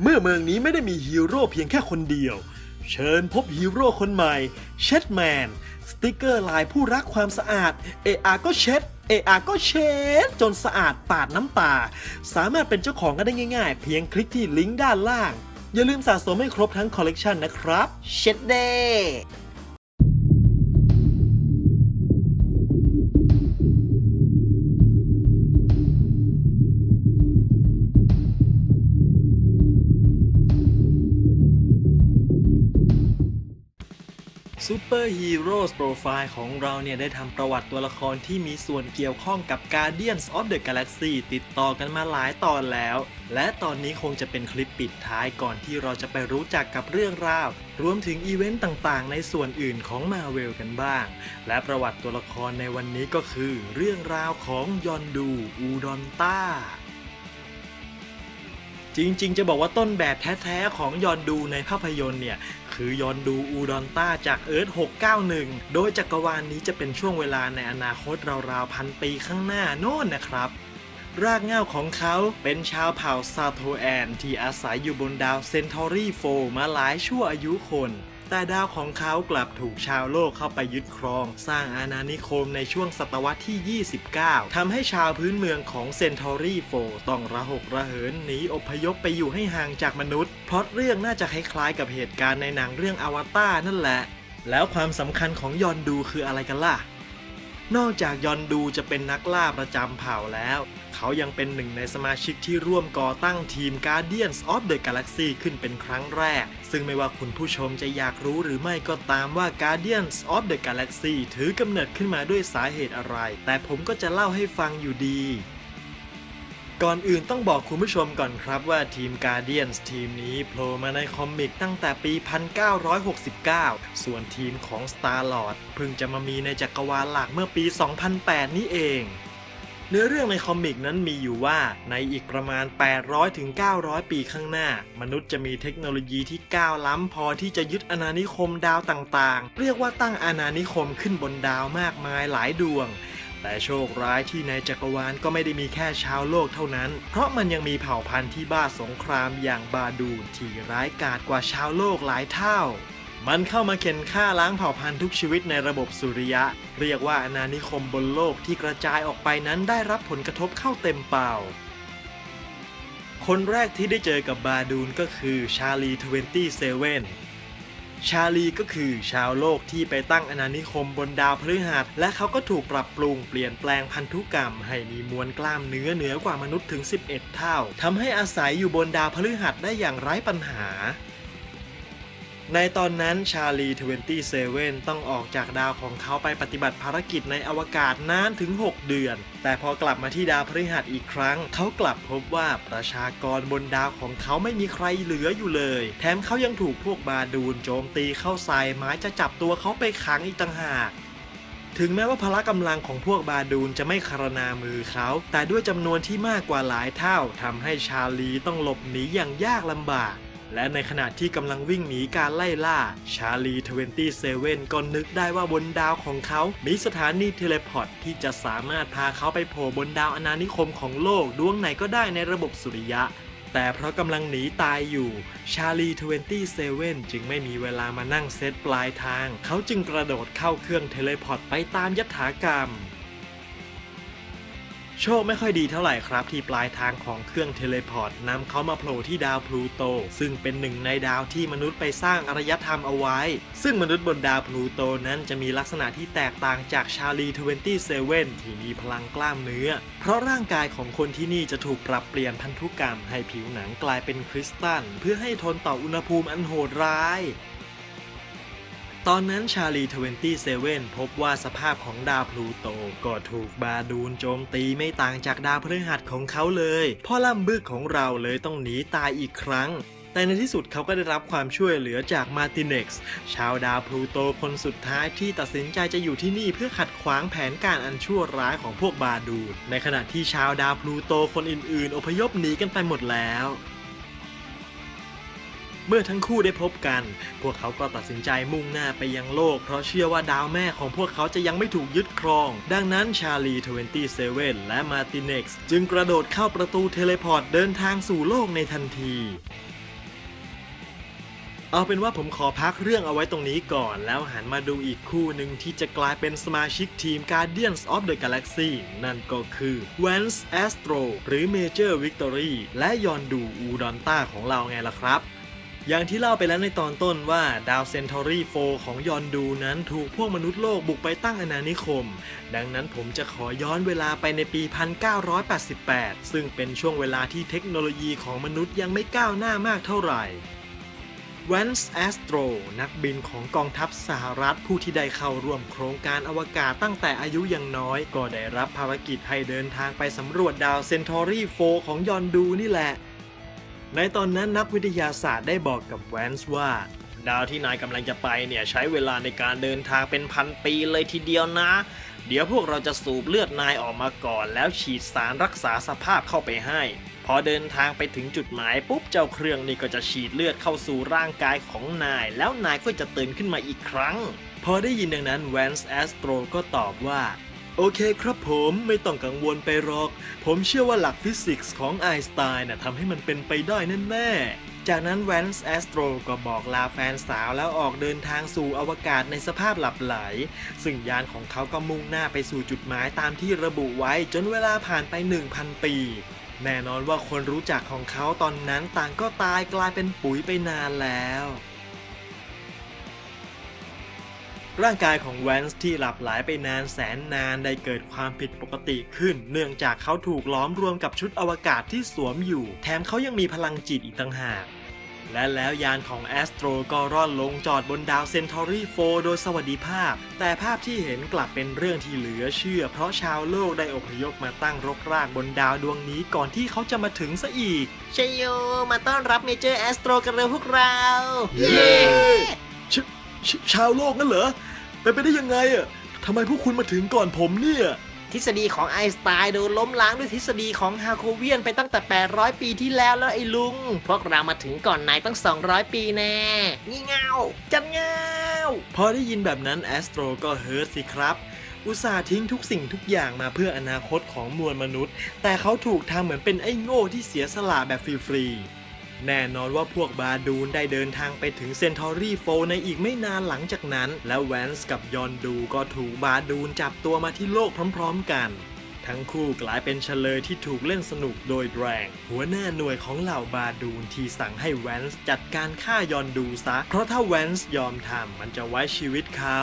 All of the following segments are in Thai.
เมื่อเมืองนี้ไม่ได้มีฮีโร่เพียงแค่คนเดียว เชิญพบฮีโร่คนใหม่ เช็ดแมน สติกเกอร์ลายผู้รักความสะอาด เออาก็เช็ด เออาก็เช็ด จนสะอาดปาดน้ำตา สามารถเป็นเจ้าของกันได้ง่ายๆ เพียงคลิกที่ลิงก์ด้านล่าง อย่าลืมสะสมให้ครบทั้งคอลเลกชันนะครับ เช็ดเด้ ซูเปอร์ฮีโร่โปรไฟล์ของเราเนี่ยได้ทำประวัติตัวละครที่มีส่วนเกี่ยวข้องกับ Guardians of the Galaxy ติดต่อกันมาหลายตอนแล้ว และตอนนี้คงจะเป็นคลิปปิดท้ายก่อนที่เราจะไปรู้จักกับเรื่องราว รวมถึงอีเวนต์ต่างๆ ในส่วนอื่นของมาเวลกันบ้าง และประวัติตัวละครในวันนี้ก็คือ เรื่องราวของยอนดูอูดอนต้าจริงๆ จะบอกว่าต้นแบบแท้ๆ ของยอนดูในภาพยนตร์เนี่ย คือยอนดูอูดอนต้าจากเอิร์ธ691 โดยจักรวาลนนี้จะเป็นช่วงเวลาในอนาคตราวๆพันปีข้างหน้าโน่นนะครับ รากเหง้าของเขาเป็นชาวเผ่าซาโทแอน ที่อาศัยอยู่บนดาวเซนทอรี่โฟมาหลายชั่วอายุคน แต่ดาวของเขากลับถูกชาวโลกเข้าไปยึดครอง สร้างอาณานิคมในช่วงศตวรรษที่ 29ทำให้ชาวพื้นเมืองของเซนทอรี่โฟต้องระหกระเหินหนีอพยพไปอยู่ให้ห่างจากมนุษย์ เพราะเรื่องน่าจะคล้ายๆกับเหตุการณ์ในหนังเรื่องอวตารนั่นแหละ แล้วความสำคัญของยอนดูคืออะไรกันล่ะ นอกจากยอนดูจะเป็นนักล่าประจำเผ่าแล้ว เขายังเป็นหนึ่งในสมาชิกที่ร่วมก่อตั้งทีม Guardians of the Galaxy ขึ้นเป็นครั้งแรก ซึ่งไม่ว่าคุณผู้ชมจะอยากรู้หรือไม่ก็ตามว่า Guardians of the Galaxy ถือกำเนิดขึ้นมาด้วยสาเหตุอะไร แต่ผมก็จะเล่าให้ฟังอยู่ดีก่อนอื่นต้องบอกคุณผู้ชมก่อนครับว่าทีม Guardians ทีมนี้โผล่มาในคอมิกตั้งแต่ปี 1969 ส่วนทีมของ Star-Lord เพิ่งจะมามีในจักรวาลหลักเมื่อปี 2008 นี่เอง เนื้อเรื่องในคอมิกนั้นมีอยู่ว่าในอีกประมาณ 800ถึง900ปีข้างหน้า มนุษย์จะมีเทคโนโลยีที่ก้าวล้ำพอที่จะยึดอาณานิคมดาวต่างๆ เรียกว่าตั้งอาณานิคมขึ้นบนดาวมากมายหลายดวง แต่โชคร้ายที่ในจักรวาลก็ไม่ได้มีแค่ชาวโลกเท่านั้น เพราะมันยังมีเผ่าพันธุ์ที่บ้าสงครามอย่างบาดูนที่ร้ายกาจกว่าชาวโลกหลายเท่า มันเข้ามาเข็นฆ่าล้างเผ่าพันธุ์ทุกชีวิตในระบบสุริยะ เรียกว่าอาณานิคมบนโลกที่กระจายออกไปนั้นได้รับผลกระทบเข้าเต็มเป่า คนแรกที่ได้เจอกับบาดูนก็คือชาลี27ชาลีก็คือชาวโลกที่ไปตั้งอาณานิคมบนดาวพฤหัส และเขาก็ถูกปรับปรุงเปลี่ยนแปลงพันธุกรรม ให้มีมวลกล้ามเนื้อเหนือกว่ามนุษย์ถึง 11 เท่าทำให้อาศัยอยู่บนดาวพฤหัสได้อย่างไร้ปัญหา ในตอนนั้นชาลี 27 ต้องออกจากดาวของเขาไปปฏิบัติภารกิจในอวกาศนานถึง 6 เดือน แต่พอกลับมาที่ดาวพฤหัสอีกครั้ง เขากลับพบว่าประชากรบนดาวของเขาไม่มีใครเหลืออยู่เลย แถมเขายังถูกพวกบาดูนโจมตีเข้าใส่ไม้จะจับตัวเขาไปขังอีกต่างหากถึงแม้ว่าพละกำลังของพวกบาดูนจะไม่คารนามือเขา แต่ด้วยจำนวนที่มากกว่าหลายเท่าทำให้ชาลีต้องหลบหนีอย่างยากลำบาก และในขณะที่กำลังวิ่งหนีการไล่ล่า ชาลี27ก็นึกได้ว่าบนดาวของเขา มีสถานีเทเลพอร์ตที่จะสามารถพาเขาไปโผล่บนดาวอนานิคมของโลกดวงไหนก็ได้ในระบบสุริยะ แต่เพราะกำลังหนีตายอยู่ ชาลี27จึงไม่มีเวลามานั่งเซตปลายทาง เขาจึงกระโดดเข้าเครื่องเทเลพอร์ตไปตามยถากรรม โชคไม่ค่อยดีเท่าไหร่ครับที่ปลายทางของเครื่องเทเลพอร์ตนำเขามาโผล่ที่ดาวพลูโต ซึ่งเป็นหนึ่งในดาวที่มนุษย์ไปสร้างอารยธรรมเอาไว้ ซึ่งมนุษย์บนดาวพลูโตนั้นจะมีลักษณะที่แตกต่างจากชาลี27 ที่มีพลังกล้ามเนื้อ เพราะร่างกายของคนที่นี่จะถูกปรับเปลี่ยนพันธุกรรมให้ผิวหนังกลายเป็นคริสตัลเพื่อให้ทนต่ออุณหภูมิอันโหดร้าย ตอนนั้นชาลี 27 พบว่าสภาพของดาวพลูโตก็ถูกบาดูนโจมตีไม่ต่างจากดาวพฤหัสของเขาเลยพ่อล่ำบึกของเราเลยต้องหนีตายอีกครั้ง แต่ในที่สุดเขาก็ได้รับความช่วยเหลือจากมาติเน็กซ์ชาวดาวพลูโตคนสุดท้ายที่ตัดสินใจจะอยู่ที่นี่เพื่อขัดขวางแผนการอันชั่วร้ายของพวกบาดูนในขณะที่ชาวดาวพลูโตคนอื่นๆ อพยพหนีกันไปหมดแล้ว เมื่อทั้งคู่ได้พบกัน พวกเขาก็ตัดสินใจมุ่งหน้าไปยังโลก เพราะเชื่อว่าดาวแม่ของพวกเขาจะยังไม่ถูกยึดครอง ดังนั้นชาลี 27 และมาร์ติเน็กซ์จึงกระโดดเข้าประตูเทเลพอร์ตเดินทางสู่โลกในทันทีเอาเป็นว่าผมขอพักเรื่องเอาไว้ตรงนี้ก่อน แล้วหันมาดูอีกคู่หนึ่งที่จะกลายเป็นสมาชิกทีม Guardians of the Galaxy นั่นก็คือ Vance Astro หรือ Major Victory และยอนดูอูดอนต้าของเราไงล่ะครับ อย่างที่เล่าไปแล้วในตอนต้นว่าดาวเซนทอรี่โฟของยอนดูนั้นถูกพวกมนุษย์โลกบุกไปตั้งอาณานิคม ดังนั้นผมจะขอย้อนเวลาไปในปี 1988 ซึ่งเป็นช่วงเวลาที่เทคโนโลยีของมนุษย์ยังไม่ก้าวหน้ามากเท่าไหร่ w a n c e Astro นักบินของกองทัพสหรัฐผู้ที่ได้เข้าร่วมโครงการอวกาศตั้งแต่อายุยังน้อย ก็ได้รับภารกิจให้เดินทางไปสำรวจดาวเซนทอรี่โฟของยอนดูนี่แหละ ในตอนนั้นนักวิทยาศาสตร์ได้บอกกับแวนส์ว่า ดาวที่นายกำลังจะไปเนี่ยใช้เวลาในการเดินทางเป็นพันปีเลยทีเดียวนะ เดี๋ยวพวกเราจะสูบเลือดนายออกมาก่อน แล้วฉีดสารรักษาสภาพเข้าไปให้ พอเดินทางไปถึงจุดหมายปุ๊บเจ้าเครื่องนี่ก็จะฉีดเลือดเข้าสู่ร่างกายของนาย แล้วนายก็จะตื่นขึ้นมาอีกครั้ง พอได้ยินดังนั้นแวนส์แอสโตรก็ตอบว่า โอเคครับผมไม่ต้องกังวลไปหรอก ผมเชื่อว่าหลักฟิสิกส์ของไอน์สไตน์น่ะทำให้มันเป็นไปได้แน่ๆ จากนั้นแวนส์แอสโตรก็บอกลาแฟนสาวแล้วออกเดินทางสู่อวกาศในสภาพหลับไหล ซึ่งยานของเขาก็มุ่งหน้าไปสู่จุดหมายตามที่ระบุไว้จนเวลาผ่านไป 1,000 ปี แน่นอนว่าคนรู้จักของเขาตอนนั้นต่างก็ตายกลายเป็นปุ๋ยไปนานแล้ว ร่างกายของแวนส์ที่หลับไหลไปนานแสนนานได้เกิดความผิดปกติขึ้น เนื่องจากเขาถูกล้อมรวมกับชุดอวกาศที่สวมอยู่ แถมเขายังมีพลังจิตอีกต่างหาก และแล้วยานของแอสโตรก็ร่อนลงจอดบนดาวเซนทอรี่โฟโดยสวัสดิภาพ แต่ภาพที่เห็นกลับเป็นเรื่องที่เหลือเชื่อ เพราะชาวโลกได้อพยพมาตั้งรกรากบนดาวดวงนี้ก่อนที่เขาจะมาถึงซะอีกชยโยมาต้อนรับเมเจอร์แอสโตรกันเลยพวกเรา เย้ ชชชาวโลกนั่นเหรอเป็นไปได้ยังไงอะทำไมพวกคุณมาถึงก่อนผมเนี่ย ทฤษฎีของไอน์สไตน์โดนล้มล้างด้วยทฤษฎีของฮาโคเวียนไปตั้งแต่ 800 ปีที่แล้วแล้วไอ้ลุง พวกเรามาถึงก่อนนายตั้ง 200 ปีแน่ งี่เง่าจันเง่าพอได้ยินแบบนั้นแอสโตรก็เฮิร์ตสิครับ อุตส่าห์ทิ้งทุกสิ่งทุกอย่างมาเพื่ออนาคตของมวลมนุษย์ แต่เขาถูกทำเหมือนเป็นไอ้โง่ที่เสียสละแบบฟรีๆ แน่นอนว่าพวกบาดูนได้เดินทางไปถึงเซนทอรี่โฟในอีกไม่นานหลังจากนั้น แล้วแวนส์กับยอนดูก็ถูกบาดูนจับตัวมาที่โลกพร้อมๆกัน ทั้งคู่กลายเป็นเฉลยที่ถูกเล่นสนุกโดยแรง หัวหน้าหน่วยของเหล่าบาดูนที่สั่งให้แวนส์จัดการฆ่ายอนดูซะ เพราะถ้าแวนส์ยอมทำมันจะไว้ชีวิตเขา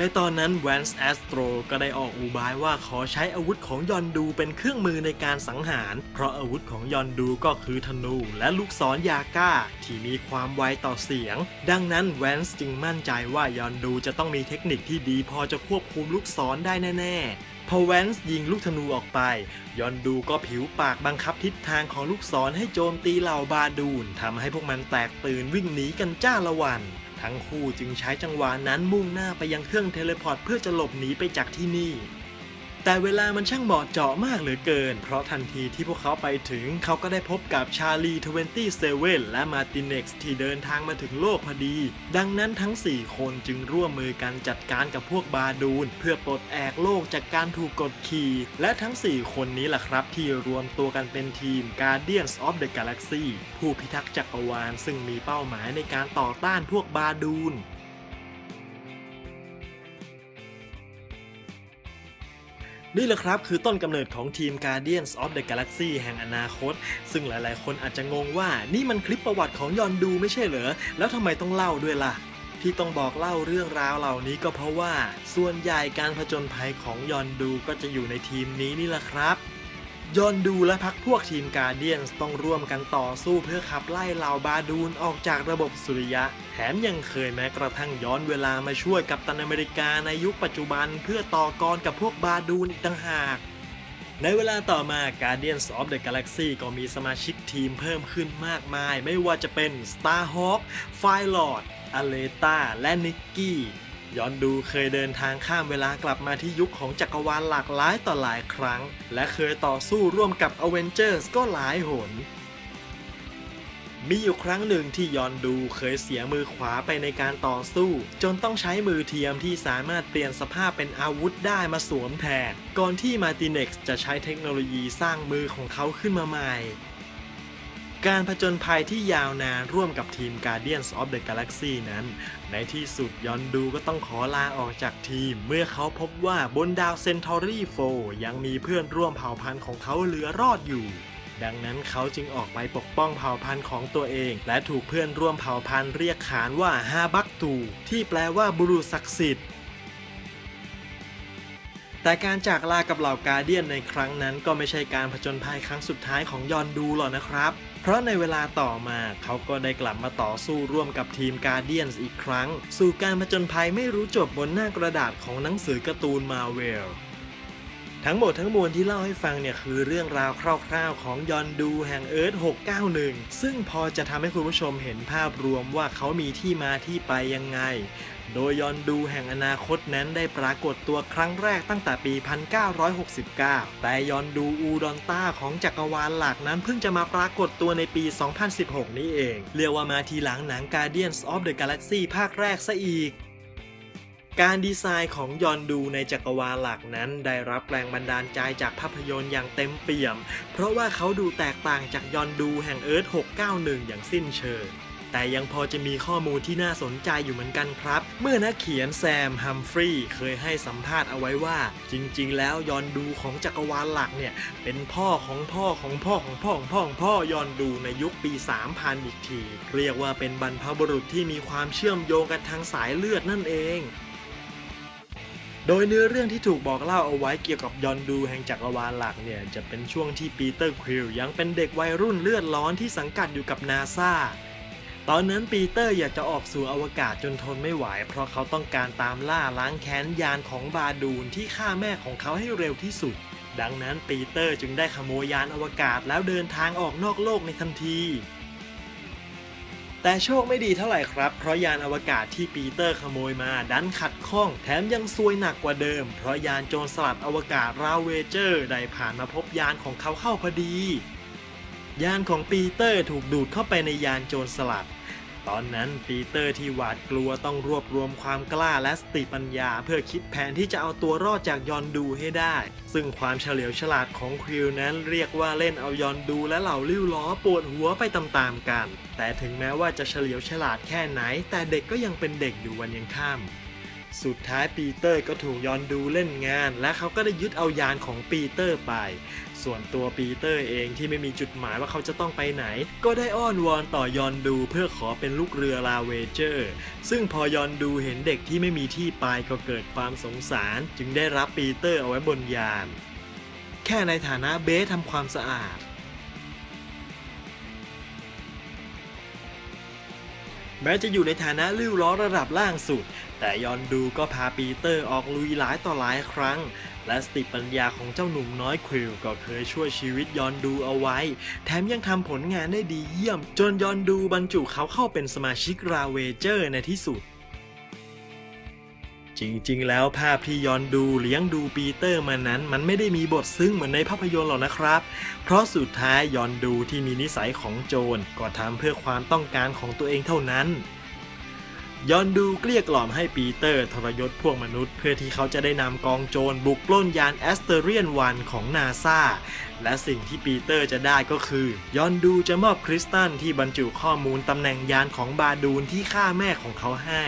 ในตอนนั้นแวนส์แอสโตรก็ได้ออกอุบายว่าขอใช้อาวุธของยอนดูเป็นเครื่องมือในการสังหาร เพราะอาวุธของยอนดูก็คือธนูและลูกศรยาก้า ที่มีความไวต่อเสียง ดังนั้นแวนส์จึงมั่นใจว่ายอนดูจะต้องมีเทคนิคที่ดีพอจะควบคุมลูกศรได้แน่ๆ พอแวนส์ยิงลูกธนูออกไป ยอนดูก็ผิวปากบังคับทิศทางของลูกศรให้โจมตีเหล่าบาดูนทำให้พวกมันแตกตื่นวิ่งหนีกันจ้าละวัน ทั้งคู่จึงใช้จังหวะนั้นมุ่งหน้าไปยังเครื่องเทเลพอร์ตเพื่อจะหลบหนีไปจากที่นี่ แต่เวลามันช่างเหมาะเจาะมากเหลือเกิน เพราะทันทีที่พวกเขาไปถึง เขาก็ได้พบกับชาลี27 และมาติเน็กซ์ที่เดินทางมาถึงโลกพอดี ดังนั้นทั้ง 4 คนจึงร่วมมือกันจัดการกับพวกบาดูน เพื่อปลดแอกโลกจากการถูกกดขี่ และทั้ง 4 คนนี้แหละครับ ที่รวมตัวกันเป็นทีม Guardians of the Galaxy ผู้พิทักษ์จักรวาลซึ่งมีเป้าหมายในการต่อต้านพวกบาดูน นี่แหละครับคือต้นกำเนิดของทีม Guardians of the Galaxy แห่งอนาคต ซึ่งหลายๆ คนอาจจะงงว่านี่มันคลิปประวัติของยอนดูไม่ใช่เหรอ แล้วทำไมต้องเล่าด้วยล่ะ ที่ต้องบอกเล่าเรื่องราวเหล่านี้ก็เพราะว่า ส่วนใหญ่การผจญภัยของยอนดูก็จะอยู่ในทีมนี้นี่แหละครับ ยอนดูและพักพวกทีมการเดียนต้องร่วมกันต่อสู้เพื่อขับไล่เหล่าบาดูนออกจากระบบสุริยะ แถมยังเคยแม้กระทั่งย้อนเวลามาช่วยกับตันอเมริกาในยุคปัจจุบันเพื่อต่อกรกับพวกบาดูนอีกต่างหากในเวลาต่อมา Guardians of the Galaxy ก็มีสมาชิกทีมเพิ่มขึ้นมากมาย ไม่ว่าจะเป็น Starhawk, Firelord, a l e t a และนิกกี้ ย้อนดูเคยเดินทางข้ามเวลากลับมาที่ยุคของจักรวาลหลากหลายต่อหลายครั้ง และเคยต่อสู้ร่วมกับ Avengers ก็หลายหน มีอยู่ครั้งหนึ่งที่ยอนดูเคยเสียมือขวาไปในการต่อสู้ จนต้องใช้มือเทียมที่สามารถเปลี่ยนสภาพเป็นอาวุธได้มาสวมแทนก่อนที่มาติเน็กซ์จะใช้เทคโนโลยีสร้างมือของเขาขึ้นมาใหม่ การผจญภัยที่ยาวนานร่วมกับทีม Guardians of the Galaxy นั้น ในที่สุดยอนดูก็ต้องขอลาออกจากทีม เมื่อเขาพบว่าบนดาวเซนทอรี่4ยังมีเพื่อนร่วมเผ่าพันธุ์ของเขาเหลือรอดอยู่ ดังนั้นเขาจึงออกไปปกป้องเผ่าพันธุ์ของตัวเอง และถูกเพื่อนร่วมเผ่าพันธุ์เรียกขานว่าฮาบักตู ที่แปลว่าบุรุษศักดิ์สิทธิ์ แต่การจากลากับเหล่าการเดียนในครั้งนั้นก็ไม่ใช่การผจญภัยครั้งสุดท้ายของยอนดูหรอกนะครับ เพราะในเวลาต่อมาเขาก็ได้กลับมาต่อสู้ร่วมกับทีมการเดียนอีกครั้ง สู่การผจญภัยไม่รู้จบบนหน้ากระดาษของหนังสือการ์ตูนมาเวล ทั้งหมดทั้งมวลที่เล่าให้ฟังเนี่ยคือเรื่องราวคร่าวๆ ของยอนดูแห่งเอิร์ธ691 ซึ่งพอจะทำให้คุณผู้ชมเห็นภาพรวมว่าเขามีที่มาที่ไปยังไง โดยยอนดูแห่งอนาคตนั้นได้ปรากฏตัวครั้งแรกตั้งแต่ปี 1969 แต่ยอนดูอูดอนต้าของจักรวาลหลักนั้นเพิ่งจะมาปรากฏตัวในปี 2016 นี้เอง เรียกว่ามาทีหลังหนัง Guardians of the Galaxy ภาคแรกซะอีก การดีไซน์ของยอนดูในจักรวาลหลักนั้น ได้รับแรงบันดาลใจจากภาพยนตร์อย่างเต็มเปี่ยม เพราะว่าเขาดูแตกต่างจากยอนดูแห่งเอิร์ธ691 อย่างสิ้นเชิงแต่ยังพอจะมีข้อมูลที่น่าสนใจอยู่เหมือนกันครับ เมื่อนักเขียนแซมฮัมฟรีย์เคยให้สัมภาษณ์เอาไว้ว่า จริง ๆ แล้วยอนดูของจักรวาลหลักเนี่ย เป็นพ่อของพ่อของพ่อของพ่อของพ่อของพ่อยอนดูในยุคปี 3000 อีกที เรียกว่าเป็นบรรพบุรุษที่มีความเชื่อมโยงกันทางสายเลือดนั่นเอง โดยเนื้อเรื่องที่ถูกบอกเล่าเอาไว้เกี่ยวกับยอนดูแห่งจักรวาลหลักเนี่ยจะเป็นช่วงที่ปีเตอร์ควิลยังเป็นเด็กวัยรุ่นเลือดร้อนที่สังกัดอยู่กับนาซาตอนนั้นปีเตอร์อยากจะออกสู่อวกาศจนทนไม่ไหว เพราะเขาต้องการตามล่าล้างแค้นยานของบาดูนที่ฆ่าแม่ของเขาให้เร็วที่สุด ดังนั้นปีเตอร์จึงได้ขโมยยานอวกาศแล้วเดินทางออกนอกโลกในทันที แต่โชคไม่ดีเท่าไหร่ครับ เพราะยานอวกาศที่ปีเตอร์ขโมยมาดันขัดข้อง แถมยังซวยหนักกว่าเดิม เพราะยานโจรสลัดอวกาศราเวเจอร์ได้ผ่านมาพบยานของเขาเข้าพอดี ยานของปีเตอร์ถูกดูดเข้าไปในยานโจรสลัด ตอนนั้นปีเตอร์ที่หวาดกลัวต้องรวบรวมความกล้าและสติปัญญา เพื่อคิดแผนที่จะเอาตัวรอดจากยอนดูให้ได้ ซึ่งความเฉลียวฉลาดของควิลนั้นเรียกว่าเล่นเอายอนดูและเหล่าลิ้วล้อปวดหัวไปตามๆกัน แต่ถึงแม้ว่าจะเฉลียวฉลาดแค่ไหน แต่เด็กก็ยังเป็นเด็กอยู่วันยังค่ำ สุดท้ายปีเตอร์ก็ถูกยอนดูเล่นงาน และเขาก็ได้ยึดเอายานของปีเตอร์ไป ส่วนตัวปีเตอร์เองที่ไม่มีจุดหมายว่าเขาจะต้องไปไหน ก็ได้อ้อนวอนต่อยอนดูเพื่อขอเป็นลูกเรือลาเวเจอร์ ซึ่งพอยอนดูเห็นเด็กที่ไม่มีที่ไปก็เกิดความสงสาร จึงได้รับปีเตอร์เอาไว้บนยาน แค่ในฐานะเบสทำความสะอาดแม้จะอยู่ในฐานะลิ้วล้อระดับล่างสุด แต่ยอนดูก็พาปีเตอร์ออกลุยหลายต่อหลายครั้ง และสติปัญญาของเจ้าหนุ่มน้อยควิลก็เคยช่วยชีวิตยอนดูเอาไว้ แถมยังทำผลงานได้ดีเยี่ยม จนยอนดูบรรจุเขาเข้าเป็นสมาชิกราเวเจอร์ในที่สุดจริงๆ แล้วภาพที่ยอนดูเลี้ยงดูปีเตอร์มานั้น มันไม่ได้มีบทซึ้งเหมือนในภาพยนตร์หรอกนะครับ เพราะสุดท้ายยอนดูที่มีนิสัยของโจรก็ทำเพื่อความต้องการของตัวเองเท่านั้น ยอนดูเกลี้ยกล่อมให้ปีเตอร์ทรยศพวกมนุษย์ เพื่อที่เขาจะได้นำกองโจรบุกปล้นยานแอสเตเรียนวันของนาซาและสิ่งที่ปีเตอร์จะได้ก็คือ ยอนดูจะมอบคริสตัลที่บรรจุข้อมูลตำแหน่งยานของบาดูนที่ฆ่าแม่ของเขาให้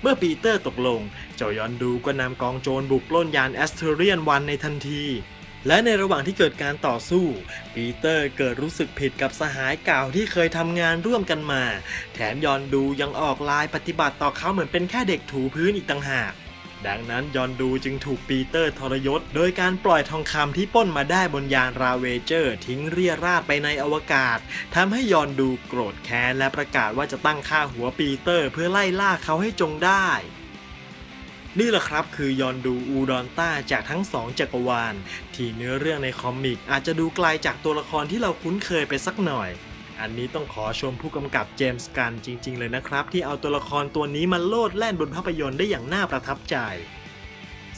เมื่อปีเตอร์ตกลง เจ้ายอนดูก็นำกองโจรบุกปล้นยานแอสเทเรียนวันในทันที และในระหว่างที่เกิดการต่อสู้ ปีเตอร์เกิดรู้สึกผิดกับสหายเก่าที่เคยทำงานร่วมกันมา แถมยอนดูยังออกลายปฏิบัติต่อเขาเหมือนเป็นแค่เด็กถูพื้นอีกต่างหาก ดังนั้นยอนดูจึงถูกปีเตอร์ทรยศ โดยการปล่อยทองคำที่ป้นมาได้บนยานราเวเจอร์ ทิ้งเรียราดไปในอวกาศทำให้ยอนดูโกรธแค้นและประกาศว่าจะตั้งค่าหัวปีเตอร์เพื่อไล่ล่าเขาให้จงได้ นี่แหละครับคือยอนดูอูดอนต้าจากทั้งสองจักรวาล ที่เนื้อเรื่องในคอมิก อาจจะดูไกลจากตัวละครที่เราคุ้นเคยไปสักหน่อย อันนี้ต้องขอชมผู้กำกับเจมส์กันจริง ๆ เลยนะครับ ที่เอาตัวละครตัวนี้มาโลดแล่นบนภาพยนตร์ได้อย่างน่าประทับใจ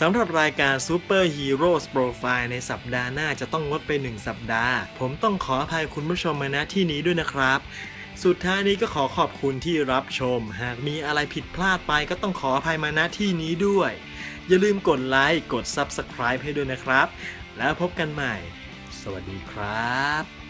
สำหรับรายการ Super Heroes Profile ในสัปดาห์หน้าจะต้องงดไป 1 สัปดาห์ ผมต้องขออภัยคุณผู้ชมมาณที่นี้ด้วยนะครับ สุดท้ายนี้ก็ขอขอบคุณที่รับชม หากมีอะไรผิดพลาดไปก็ต้องขออภัยมาณที่นี้ด้วย อย่าลืมกดไลค์ กด Subscribe ให้ด้วยนะครับ แล้วพบกันใหม่ สวัสดีครับ